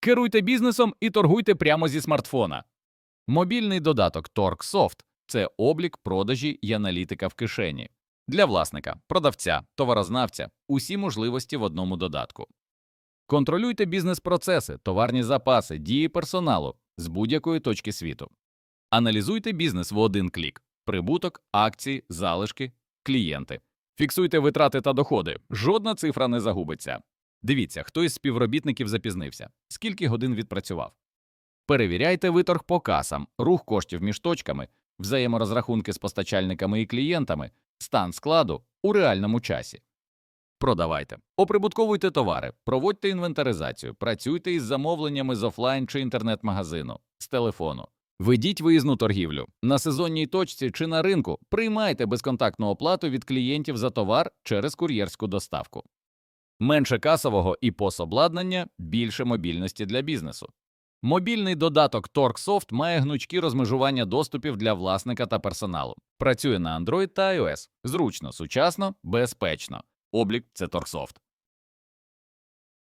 Керуйте бізнесом і торгуйте прямо зі смартфона. Мобільний додаток TorqueSoft – це облік, продажі і аналітика в кишені. Для власника, продавця, товарознавця усі можливості в одному додатку. Контролюйте бізнес-процеси, товарні запаси, дії персоналу з будь-якої точки світу. Аналізуйте бізнес в один клік: прибуток, акції, залишки, клієнти. Фіксуйте витрати та доходи. Жодна цифра не загубиться. Дивіться, хто із співробітників запізнився, скільки годин відпрацював. Перевіряйте виторг по касам, рух коштів між точками, взаєморозрахунки з постачальниками і клієнтами, стан складу у реальному часі. Продавайте, оприбутковуйте товари, проводьте інвентаризацію, працюйте із замовленнями з офлайн чи інтернет-магазину, з телефону. Ведіть виїзну торгівлю на сезонній точці чи на ринку. Приймайте безконтактну оплату від клієнтів за товар через кур'єрську доставку. Менше касового і пособладнання, більше мобільності для бізнесу. Мобільний додаток TorqueSoft має гнучкі розмежування доступів для власника та персоналу. Працює на Android та iOS. Зручно, сучасно, безпечно. Облік це TorqueSoft.